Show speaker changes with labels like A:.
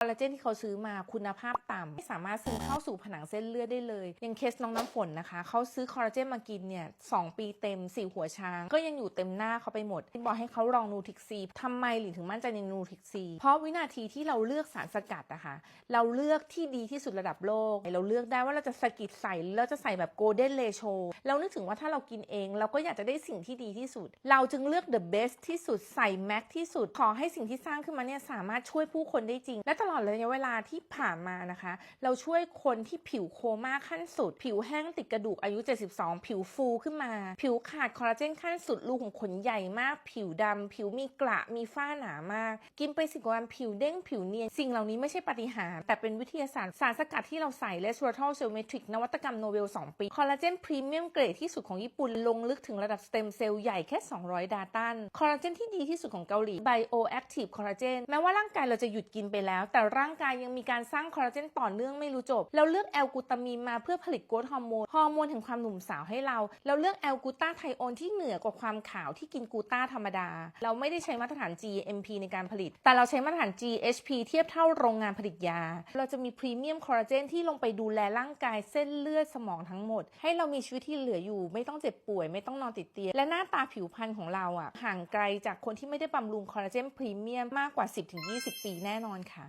A: คอลลาเจนที่เขาซื้อมาคุณภาพต่ำไม่สามารถซึมเข้าสู่ผนังเส้นเลือดได้เลยอย่างเคสน้องน้ำฝนนะคะเขาซื้อคอลลาเจนมากินเนี่ยสองปีเต็มสี่หัวช้าง ก็ยังอยู่เต็มหน้าเขาไปหมดบอกให้เขาลองนูทิกซีทำไมหลินถึงมั่นใจในนูทิกซี เพราะวินาทีที่เราเลือกสารสกัดนะคะเราเลือกที่ดีที่สุดระดับโลก เราเลือกได้ว่าเราจะสกิดใส่แล้วจะใส่แบบโกลเด้นเลโชเรานึกถึงว่าถ้าเรากินเอง เราก็อยากจะได้สิ่งที่ดีที่สุด เราจึงเลือก the best ที่สุดใส่แม็กที่สุดขอให้สิ่งที่สร้างขึ้นมาเนี่ยสามารถช่วยผู้คนได้จริงและตลอดระยะเวลาที่ผ่านมานะคะ เราช่วยคนที่ผิวโคม่าขั้นสุด ผิวแห้งติดกระดูกอายุ 72 ผิวฟูขึ้นมา ผิวขาดคอลลาเจนขั้นสุดรูขุมขนใหญ่มาก ผิวดำผิวมีกระมีฝ้าหนามาก กินไปสิบกวันผิวเด้งผิวเนียน สิ่งเหล่านี้ไม่ใช่ปาฏิหาริย์แต่เป็นวิทยาศาสตร์สารสกัดที่เราใส่เลส r ร t ทัลเซลเมทริกนวัตกรรมโนเบล 2 ปี คอลลาเจนพรีเมียมเกรดที่สุดของญี่ปุ่นลงลึกถึงระดับสเต็มเซลล์ใหญ่แค่ 200 ดาตันคอลลาเจนที่ดีที่สุดของเกาหลี Bioactive Collagen แม้ว่าร่างกายเราจะหยุดกินไปแล้วแต่ร่างกายยังมีการสร้างคอลลาเจนต่อเนื่องไม่รู้จบเราเลือกแอลกูตามีนมาเพื่อผลิตโกรทฮอร์โมน ฮอร์โมนแห่งความหนุ่มสาวให้เรา เราเลือกแอลกูตาไทโอนที่เหนือกว่าความขาวที่กินกูต้าธรรมดา เราไม่ได้ใช้มาตรฐาน GMP ในการผลิต แต่เราใช้มาตรฐาน GHP เทียบเท่าโรงงานผลิตยา เราจะมีพรีเมียมคอลลาเจนที่ลงไปดูแลร่างกายเส้นเลือดสมองทั้งหมด ให้เรามีชีวิตที่เหลืออยู่ ไม่ต้องเจ็บป่วย ไม่ต้องนอนติดเตียง และหน้าตาผิวพรรณของเราอะห่างไกลจากคนที่ไม่ได้บำรุงคอลลาเจนพรีเมียมมากกว่า 10-20 ปีแน่นอนค่ะ